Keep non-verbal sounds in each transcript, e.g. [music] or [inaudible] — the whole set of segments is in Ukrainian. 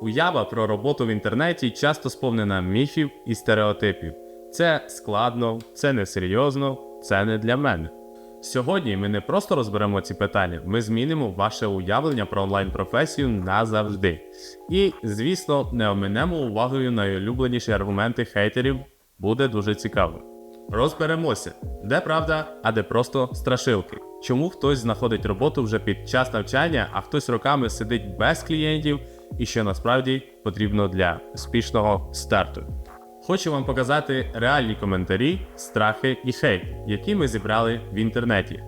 Уява про роботу в інтернеті часто сповнена міфів і стереотипів. Це складно, це несерйозно, це не для мене. Сьогодні ми не просто розберемо ці питання, ми змінимо ваше уявлення про онлайн-професію назавжди. І, звісно, не оминемо увагою найулюбленіші аргументи хейтерів, буде дуже цікаво. Розберемося, де правда, а де просто страшилки. Чому хтось знаходить роботу вже під час навчання, а хтось роками сидить без клієнтів, і що насправді потрібно для успішного старту. Хочу вам показати реальні коментарі, страхи і хейт, які ми зібрали в інтернеті.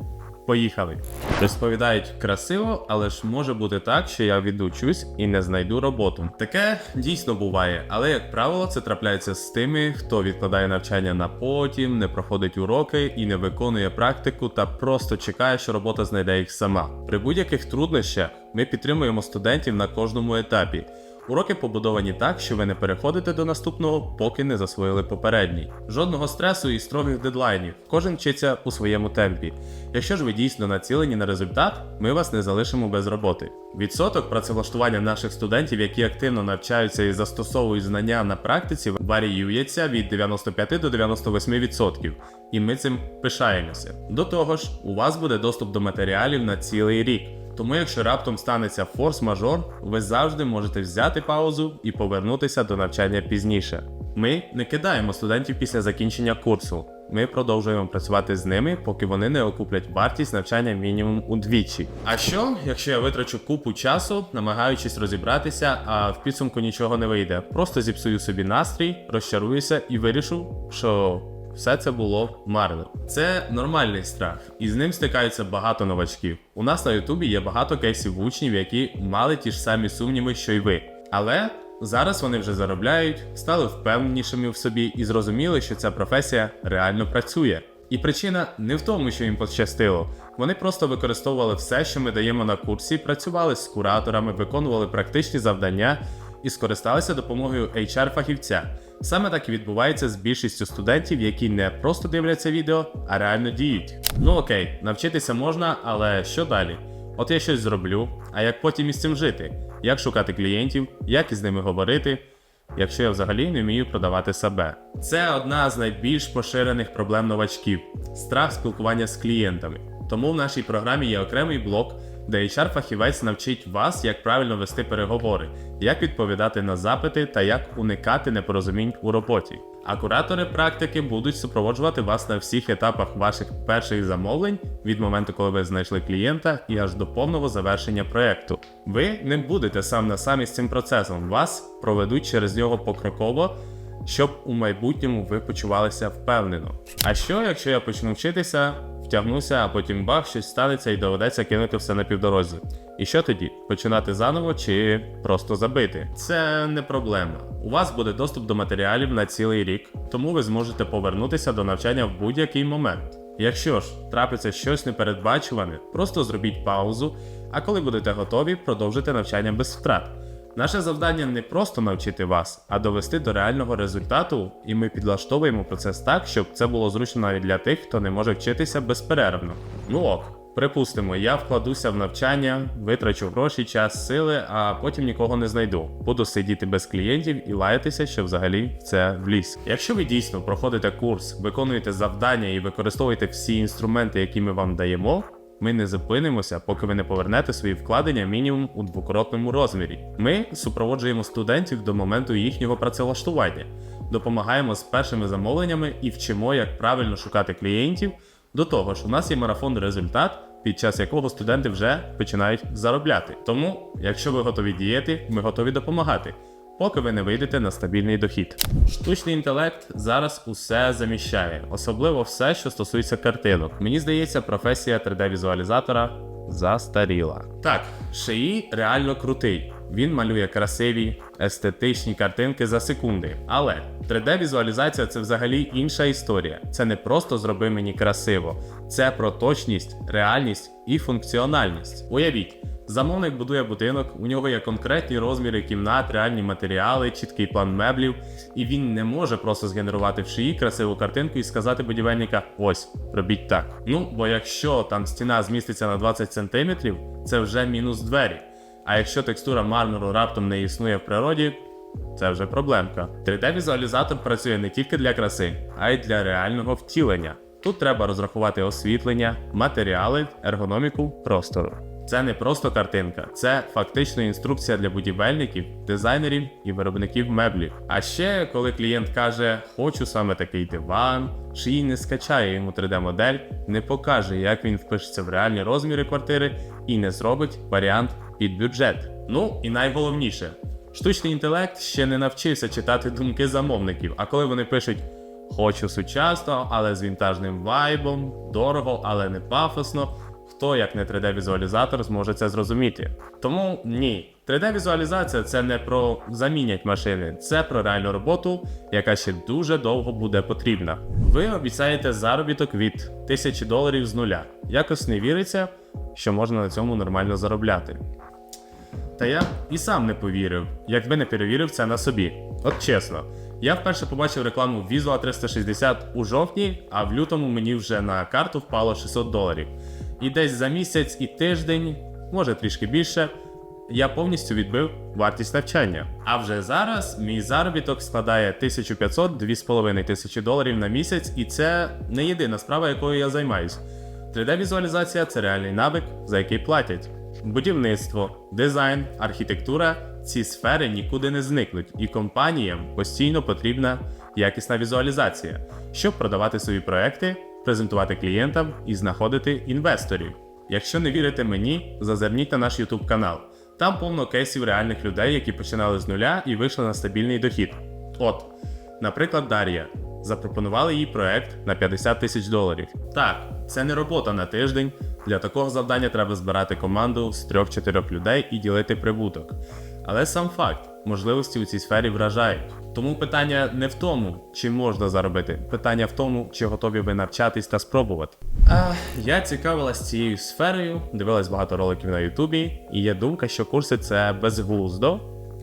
Поїхали. Розповідають красиво, але ж може бути так, що я відучусь і не знайду роботу. Таке дійсно буває, але як правило, це трапляється з тими, хто відкладає навчання на потім, не проходить уроки і не виконує практику та просто чекає, що робота знайде їх сама. При будь-яких труднощах ми підтримуємо студентів на кожному етапі. Уроки побудовані так, що ви не переходите до наступного, поки не засвоїли попередній. Жодного стресу і строгих дедлайнів. Кожен вчиться у своєму темпі. Якщо ж ви дійсно націлені на результат, ми вас не залишимо без роботи. Відсоток працевлаштування наших студентів, які активно навчаються і застосовують знання на практиці, варіюється від 95 до 98%. І ми цим пишаємося. До того ж, у вас буде доступ до матеріалів на цілий рік. Тому, якщо раптом станеться форс-мажор, ви завжди можете взяти паузу і повернутися до навчання пізніше. Ми не кидаємо студентів після закінчення курсу. Ми продовжуємо працювати з ними, поки вони не окуплять вартість навчання мінімум удвічі. А що, якщо я витрачу купу часу, намагаючись розібратися, а в підсумку нічого не вийде? Просто зіпсую собі настрій, розчаруюся і вирішу, що все це було марно. Це нормальний страх, і з ним стикаються багато новачків. У нас на Ютубі є багато кейсів учнів, які мали ті ж самі сумніви, що й ви. Але зараз вони вже заробляють, стали впевненішими в собі і зрозуміли, що ця професія реально працює. І причина не в тому, що їм пощастило. Вони просто використовували все, що ми даємо на курсі, працювали з кураторами, виконували практичні завдання і скористалися допомогою HR-фахівця. Саме так і відбувається з більшістю студентів, які не просто дивляться відео, а реально діють. Ну окей, навчитися можна, але що далі? От я щось зроблю, а як потім із цим жити? Як шукати клієнтів, як із ними говорити, якщо я взагалі не вмію продавати себе? Це одна з найбільш поширених проблем новачків страх спілкування з клієнтами. Тому в нашій програмі є окремий блок, де HR-фахівець навчить вас, як правильно вести переговори, як відповідати на запити та як уникати непорозумінь у роботі. А куратори практики будуть супроводжувати вас на всіх етапах ваших перших замовлень від моменту, коли ви знайшли клієнта, і аж до повного завершення проекту. Ви не будете сам на самі з цим процесом, вас проведуть через нього покроково щоб у майбутньому ви почувалися впевнено. А що, якщо я почну вчитися, втягнуся, а потім бах, щось станеться і доведеться кинути все на півдорозі? І що тоді? Починати заново чи просто забити? Це не проблема. У вас буде доступ до матеріалів на цілий рік, тому ви зможете повернутися до навчання в будь-який момент. Якщо ж трапиться щось непередбачуване, просто зробіть паузу, а коли будете готові, продовжите навчання без втрат. Наше завдання не просто навчити вас, а довести до реального результату, і ми підлаштовуємо процес так, щоб це було зручно навіть для тих, хто не може вчитися безперервно. Ну ок, припустимо, я вкладуся в навчання, витрачу гроші, час, сили, а потім нікого не знайду. Буду сидіти без клієнтів і лаятися, що взагалі в це вліз. Якщо ви дійсно проходите курс, виконуєте завдання і використовуєте всі інструменти, які ми вам даємо. Ми не зупинимося, поки ви не повернете свої вкладення мінімум у двократному розмірі. Ми супроводжуємо студентів до моменту їхнього працевлаштування, допомагаємо з першими замовленнями і вчимо, як правильно шукати клієнтів. До того ж, у нас є марафон результат, під час якого студенти вже починають заробляти. Тому, якщо ви готові діяти, ми готові допомагати. Поки ви не вийдете на стабільний дохід. Штучний інтелект зараз усе заміщає, особливо все, що стосується картинок. Мені здається, професія 3D-візуалізатора застаріла. Так, шиї реально крутий. Він малює красиві, естетичні картинки за секунди. Але 3D-візуалізація це взагалі інша історія. Це не просто зроби мені красиво, це про точність, реальність і функціональність. Уявіть. Замовник будує будинок, у нього є конкретні розміри кімнат, реальні матеріали, чіткий план меблів, і він не може просто згенерувати в шиї красиву картинку і сказати будівельника: ось, робіть так. Ну, бо якщо там стіна зміститься на 20 см, це вже мінус двері. А якщо текстура мармуру раптом не існує в природі, це вже проблемка. 3D-візуалізатор працює не тільки для краси, а й для реального втілення. Тут треба розрахувати освітлення, матеріали, ергономіку простору. Це не просто картинка, це фактично інструкція для будівельників, дизайнерів і виробників меблів. А ще коли клієнт каже, хочу саме такий диван, шиї не скачає йому 3D-модель, не покаже, як він впишеться в реальні розміри квартири і не зробить варіант під бюджет. Ну і найголовніше, штучний інтелект ще не навчився читати думки замовників, а коли вони пишуть. Хочу сучасно, але з вінтажним вайбом, дорого, але не пафосно. Хто, як не 3D-візуалізатор, зможе це зрозуміти? Тому ні, 3D-візуалізація це не про замінять машини, це про реальну роботу, яка ще дуже довго буде потрібна. Ви обіцяєте заробіток від 1000 доларів з нуля. Якось не віриться, що можна на цьому нормально заробляти. Та я і сам не повірив, якби не перевірив це на собі. От чесно, я вперше побачив рекламу Visual 360 у жовтні, а в лютому мені вже на карту впало 600 доларів. І десь за місяць і тиждень, може трішки більше, я повністю відбив вартість навчання. А вже зараз мій заробіток складає 1500-2500 тисячі доларів на місяць, і це не єдина справа, якою я займаюсь. 3D-візуалізація це реальний навик, за який платять. Будівництво, дизайн, архітектура ці сфери нікуди не зникнуть, і компаніям постійно потрібна якісна візуалізація, щоб продавати свої проекти, презентувати клієнтам і знаходити інвесторів. Якщо не вірите мені, зазирніть на наш YouTube канал. Там повно кейсів реальних людей, які починали з нуля і вийшли на стабільний дохід. От, наприклад, Дар'я. Запропонували їй проект на 50 тисяч доларів. Так, це не робота на тиждень. Для такого завдання треба збирати команду з 3-4 людей і ділити прибуток. Але сам факт, можливості у цій сфері вражають. Тому питання не в тому, чи можна заробити, питання в тому, чи готові ви навчатись та спробувати. А, я цікавилась цією сферою, дивилась багато роликів на Ютубі, і є думка, що курси це безглуздо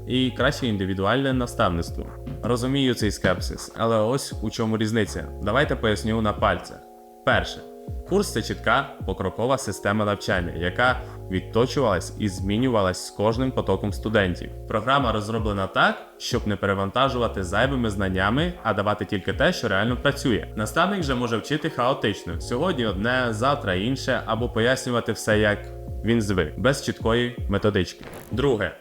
і краще індивідуальне наставництво. Розумію цей скепсис, але ось у чому різниця. Давайте поясню на пальцях. Перше. Курс це чітка покрокова система навчання, яка відточувалась і змінювалась з кожним потоком студентів. Програма розроблена так, щоб не перевантажувати зайвими знаннями, а давати тільки те, що реально працює. Наставник же може вчити хаотично: сьогодні одне, завтра інше, або пояснювати все як він звик, без чіткої методички. Друге.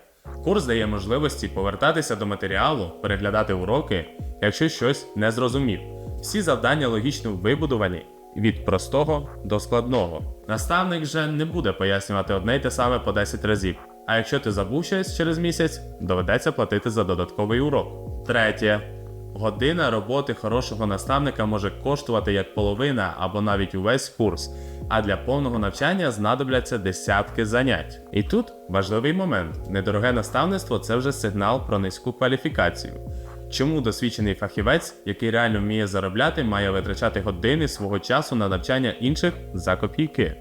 Курс дає можливості повертатися до матеріалу, переглядати уроки, якщо щось не зрозумів. Всі завдання логічно вибудовані від простого до складного. Наставник же не буде пояснювати одне й те саме по 10 разів. А якщо ти забув щось через місяць, доведеться платити за додатковий урок. Третє. Година роботи хорошого наставника може коштувати як половина або навіть увесь курс, а для повного навчання знадобляться десятки занять. І тут важливий момент: недороге наставництво це вже сигнал про низьку кваліфікацію. Чому досвідчений фахівець, який реально вміє заробляти, має витрачати години свого часу на навчання інших за копійки?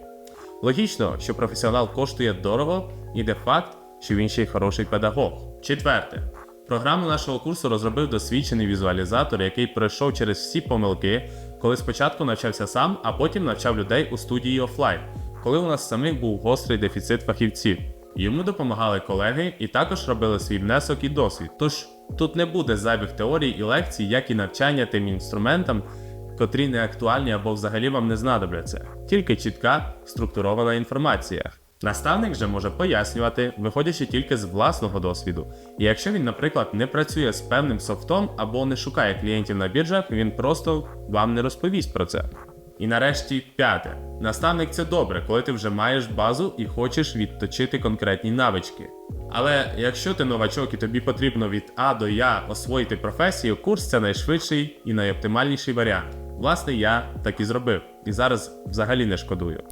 Логічно, що професіонал коштує дорого, і де факт, що він ще й хороший педагог. Четверте. Програму нашого курсу розробив досвідчений візуалізатор, який пройшов через всі помилки, коли спочатку навчався сам, а потім навчав людей у студії офлайн, коли у нас самих був гострий дефіцит фахівців. Йому допомагали колеги і також робили свій внесок і досвід. Тож тут не буде зайвих теорій і лекцій, як і навчання тим інструментам, котрі не актуальні або взагалі вам не знадобляться, тільки чітка структурована інформація. Наставник же може пояснювати, виходячи тільки з власного досвіду. І якщо він, наприклад, не працює з певним софтом або не шукає клієнтів на біржах, він просто вам не розповість про це. І нарешті п'яте. Наставник це добре, коли ти вже маєш базу і хочеш відточити конкретні навички. Але якщо ти новачок і тобі потрібно від А до Я освоїти професію, курс це найшвидший і найоптимальніший варіант. Власне, я так і зробив, і зараз взагалі не шкодую.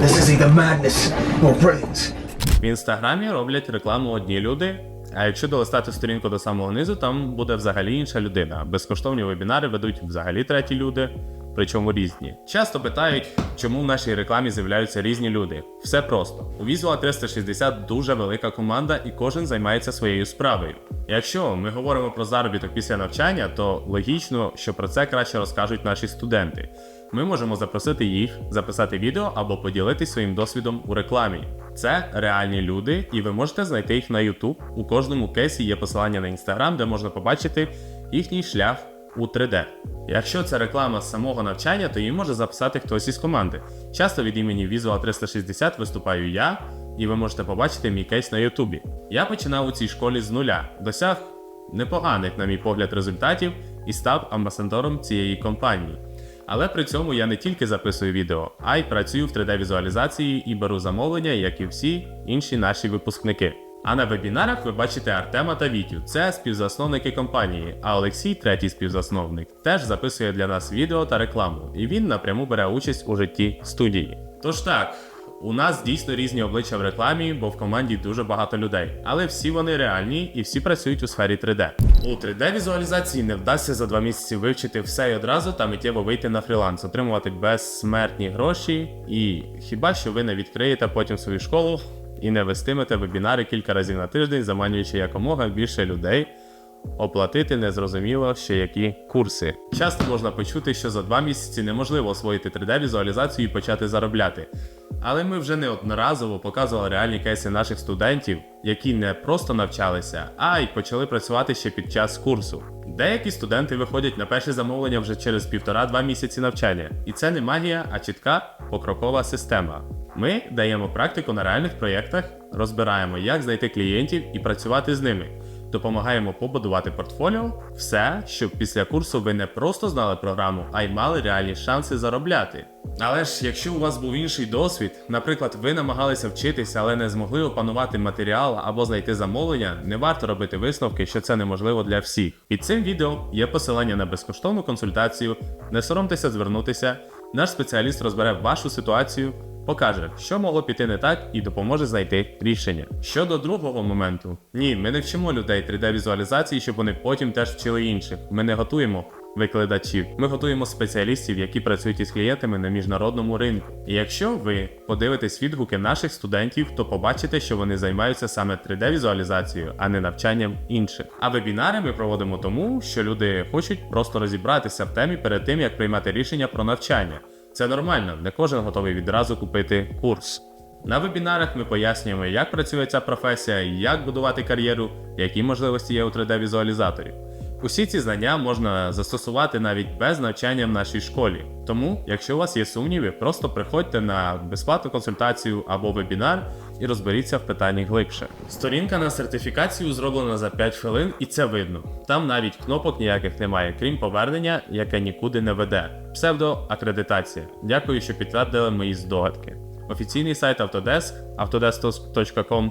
This is either madness or brilliance. В інстаграмі роблять рекламу одні люди. А якщо долистати сторінку до самого низу, там буде взагалі інша людина. Безкоштовні вебінари ведуть взагалі треті люди. Причому різні. Часто питають, чому в нашій рекламі з'являються різні люди. Все просто. У Visual 360 дуже велика команда і кожен займається своєю справою. Якщо ми говоримо про заробіток після навчання, то логічно, що про це краще розкажуть наші студенти. Ми можемо запросити їх, записати відео або поділитися своїм досвідом у рекламі. Це реальні люди, і ви можете знайти їх на YouTube. У кожному кейсі є посилання на Instagram, де можна побачити їхній шлях у 3D. Якщо це реклама з самого навчання, то її може записати хтось із команди. Часто від імені Visual 360 виступаю я, і ви можете побачити мій кейс на Ютубі. Я починав у цій школі з нуля, досяг непоганих, на мій погляд, результатів і став амбасадором цієї компанії. Але при цьому я не тільки записую відео, а й працюю в 3D-візуалізації і беру замовлення, як і всі інші наші випускники. А на вебінарах ви бачите Артема та Вітю. Це співзасновники компанії, а Олексій, третій співзасновник, теж записує для нас відео та рекламу, і він напряму бере участь у житті студії. Тож так, у нас дійсно різні обличчя в рекламі, бо в команді дуже багато людей, але всі вони реальні і всі працюють у сфері 3D. У 3D-візуалізації не вдасться за два місяці вивчити все і одразу та миттєво вийти на фріланс, отримувати безсмертні гроші, і хіба що ви не відкриєте потім свою школу і не вестимете вебінари кілька разів на тиждень, заманюючи якомога більше людей. Оплатити незрозуміло ще які курси. Часто можна почути, що за два місяці неможливо освоїти 3D-візуалізацію і почати заробляти. Але ми вже неодноразово показували реальні кейси наших студентів, які не просто навчалися, а й почали працювати ще під час курсу. Деякі студенти виходять на перше замовлення вже через півтора-два місяці навчання, і це не магія, а чітка покрокова система. Ми даємо практику на реальних проєктах, розбираємо, як знайти клієнтів і працювати з ними. Допомагаємо побудувати портфоліо, все, щоб після курсу ви не просто знали програму, а й мали реальні шанси заробляти. Але ж якщо у вас був інший досвід, наприклад, ви намагалися вчитися, але не змогли опанувати матеріал або знайти замовлення, не варто робити висновки, що це неможливо для всіх. Під цим відео є посилання на безкоштовну консультацію. Не соромтеся звернутися. Наш спеціаліст розбере вашу ситуацію, покаже, що могло піти не так, і допоможе знайти рішення. Щодо другого моменту, ні, ми не вчимо людей 3D-візуалізації, щоб вони потім теж вчили інших. Ми не готуємо викладачів. Ми готуємо спеціалістів, які працюють із клієнтами на міжнародному ринку. І якщо ви подивитесь відгуки наших студентів, то побачите, що вони займаються саме 3D-візуалізацією, а не навчанням інших. А вебінари ми проводимо тому, що люди хочуть просто розібратися в темі перед тим, як приймати рішення про навчання. Це нормально, не кожен готовий відразу купити курс. На вебінарах ми пояснюємо, як працює ця професія, як будувати кар'єру, які можливості є у 3D-візуалізаторів. Усі ці знання можна застосувати навіть без навчання в нашій школі. Тому, якщо у вас є сумніви, просто приходьте на безплатну консультацію або вебінар і розберіться в питаннях глибше. Сторінка на сертифікацію зроблена за 5 хвилин, і це видно. Там навіть кнопок ніяких немає, крім повернення, яке нікуди не веде. Псевдоакредитація. Дякую, що підтвердили мої здогадки. Офіційний сайт Autodesk autodesk.com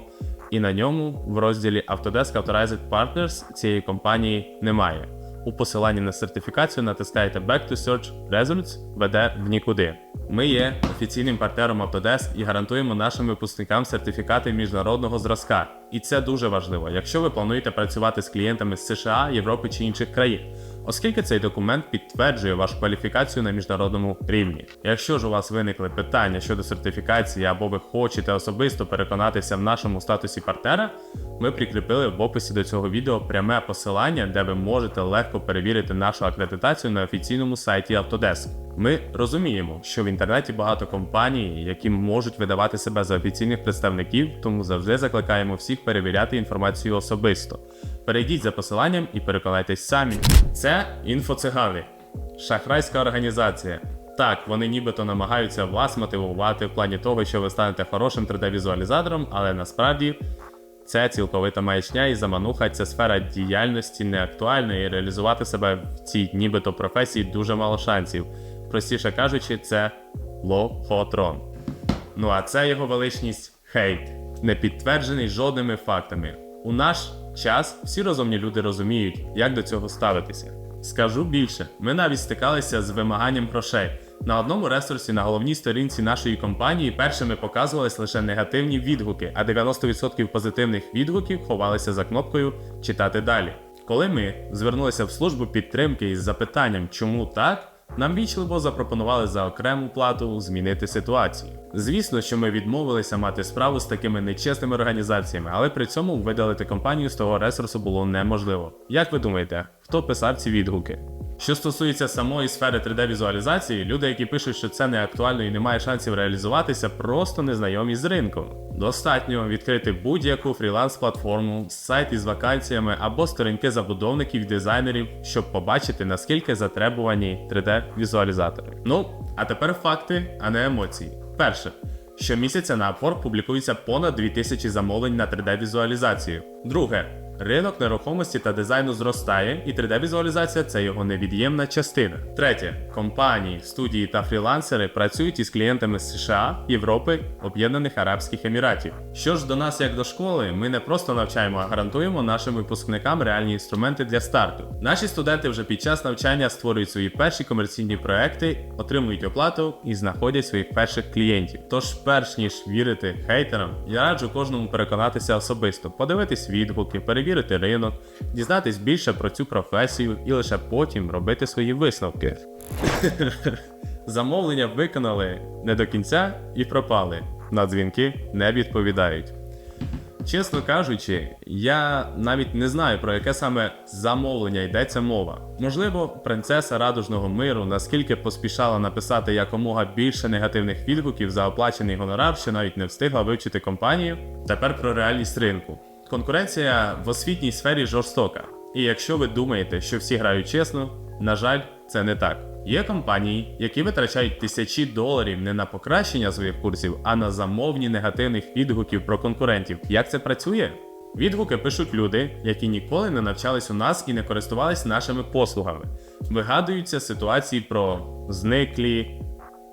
і на ньому в розділі Autodesk Authorized Partners цієї компанії немає. У посиланні на сертифікацію натискаєте Back to Search Results, веде в нікуди. Ми є офіційним партнером Autodesk і гарантуємо нашим випускникам сертифікати міжнародного зразка. І це дуже важливо, якщо ви плануєте працювати з клієнтами з США, Європи чи інших країн, оскільки цей документ підтверджує вашу кваліфікацію на міжнародному рівні. Якщо ж у вас виникли питання щодо сертифікації або ви хочете особисто переконатися в нашому статусі партнера, ми прикріпили в описі до цього відео пряме посилання, де ви можете легко перевірити нашу акредитацію на офіційному сайті Autodesk. Ми розуміємо, що в інтернеті багато компаній, які можуть видавати себе за офіційних представників, тому завжди закликаємо всіх перевіряти інформацію особисто. Перейдіть за посиланням і переконайтесь самі. Це інфоцигани, шахрайська організація. Так, вони нібито намагаються вас мотивувати в плані того, що ви станете хорошим 3D-візуалізатором, але насправді це цілковита маячня і замануха, ця сфера діяльності не актуальна і реалізувати себе в цій нібито професії дуже мало шансів. Простіше кажучи, це лохотрон. Ну а це його величність хейт, не підтверджений жодними фактами. У наш час всі розумні люди розуміють, як до цього ставитися. Скажу більше, ми навіть стикалися з вимаганням грошей. На одному ресурсі на головній сторінці нашої компанії першими показувались лише негативні відгуки, а 90% позитивних відгуків ховалися за кнопкою Читати далі. Коли ми звернулися в службу підтримки із запитанням, чому так, Нам вічливо запропонували за окрему плату змінити ситуацію. Звісно, що ми відмовилися мати справу з такими нечесними організаціями, але при цьому видалити компанію з того ресурсу було неможливо. Як ви думаєте, хто писав ці відгуки? Що стосується самої сфери 3D-візуалізації, люди, які пишуть, що це не актуально і немає шансів реалізуватися, просто не знайомі з ринком. Достатньо відкрити будь-яку фріланс-платформу, сайт із вакансіями або сторінки забудовників і дизайнерів, щоб побачити, наскільки затребувані 3D-візуалізатори. Ну, а тепер факти, а не емоції. Перше. Щомісяця на Upwork публікується понад 2000 замовлень на 3D-візуалізацію. Друге. Ринок нерухомості та дизайну зростає, і 3D-візуалізація це його невід'ємна частина. Третє. Компанії, студії та фрілансери працюють із клієнтами з США, Європи, Об'єднаних Арабських Еміратів. Що ж до нас як до школи, ми не просто навчаємо, а гарантуємо нашим випускникам реальні інструменти для старту. Наші студенти вже під час навчання створюють свої перші комерційні проекти, отримують оплату і знаходять своїх перших клієнтів. Тож, перш ніж вірити хейтерам, я раджу кожному переконатися особисто, подивитись відгуки, перевірити ринок, дізнатись більше про цю професію і лише потім робити свої висновки. [laughs] Замовлення виконали не до кінця і пропали. На дзвінки не відповідають. Чесно кажучи, я навіть не знаю про яке саме замовлення йдеться мова. Можливо, принцеса радужного миру наскільки поспішала написати якомога більше негативних відгуків за оплачений гонорар, що навіть не встигла вивчити компанію. Тепер про реальність ринку. Конкуренція в освітній сфері жорстока. І якщо ви думаєте, що всі грають чесно, на жаль, це не так. Є компанії, які витрачають тисячі доларів не на покращення своїх курсів, а на замовні негативних відгуків про конкурентів. Як це працює? Відгуки пишуть люди, які ніколи не навчались у нас і не користувались нашими послугами. Вигадуються ситуації про зниклі,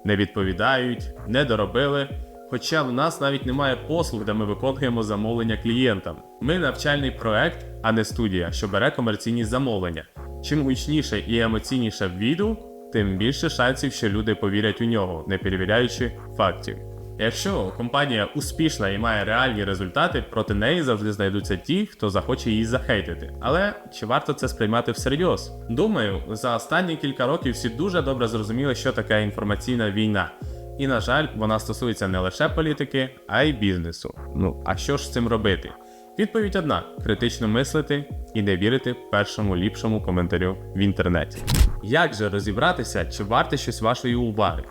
не відповідають, не доробили. Хоча в нас навіть немає послуг, де ми виконуємо замовлення клієнтам. Ми навчальний проект, а не студія, що бере комерційні замовлення. Чим гучніше і емоційніше відгук, тим більше шансів, що люди повірять у нього, не перевіряючи фактів. Якщо компанія успішна і має реальні результати, проти неї завжди знайдуться ті, хто захоче її захейтити. Але чи варто це сприймати всерйоз? Думаю, за останні кілька років всі дуже добре зрозуміли, що таке інформаційна війна. І, на жаль, вона стосується не лише політики, а й бізнесу. Ну а що ж з цим робити? Відповідь одна: критично мислити і не вірити першому ліпшому коментарю в інтернеті. Як же розібратися, чи варте щось вашої уваги?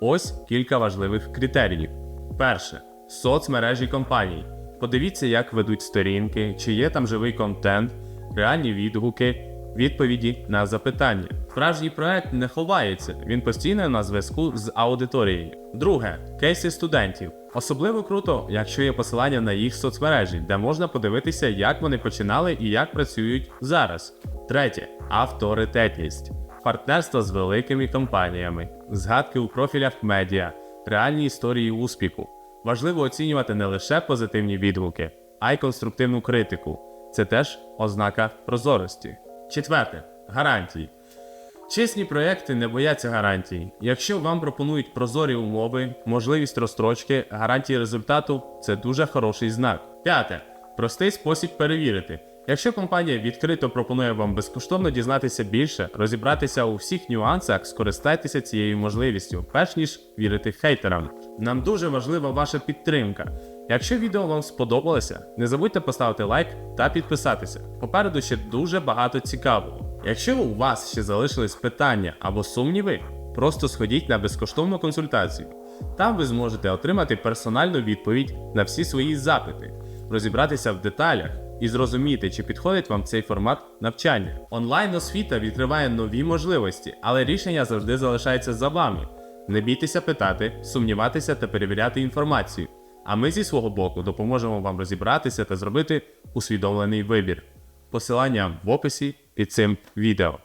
Ось кілька важливих критеріїв. Перше соцмережі компаній. Подивіться, як ведуть сторінки, чи є там живий контент, реальні відгуки, відповіді на запитання. Справжній проект не ховається, він постійно на зв'язку з аудиторією. Друге кейси студентів. Особливо круто, якщо є посилання на їх соцмережі, де можна подивитися, як вони починали і як працюють зараз. Третє авторитетність. Партнерство з великими компаніями, згадки у профілях медіа, реальні історії успіху. Важливо оцінювати не лише позитивні відгуки, а й конструктивну критику. Це теж ознака прозорості. Четверте гарантії. Чесні проекти не бояться гарантій. Якщо вам пропонують прозорі умови, можливість розстрочки, гарантії результату це дуже хороший знак. П'яте. Простий спосіб перевірити. Якщо компанія відкрито пропонує вам безкоштовно дізнатися більше, розібратися у всіх нюансах, скористайтеся цією можливістю, перш ніж вірити хейтерам. Нам дуже важлива ваша підтримка. Якщо відео вам сподобалося, не забудьте поставити лайк та підписатися. Попереду ще дуже багато цікавого. Якщо у вас ще залишились питання або сумніви, просто сходіть на безкоштовну консультацію. Там ви зможете отримати персональну відповідь на всі свої запити, розібратися в деталях і зрозуміти, чи підходить вам цей формат навчання. Онлайн освіта відкриває нові можливості, але рішення завжди залишається за вами. Не бійтеся питати, сумніватися та перевіряти інформацію. А ми зі свого боку допоможемо вам розібратися та зробити усвідомлений вибір. Посилання в описі під цим відео.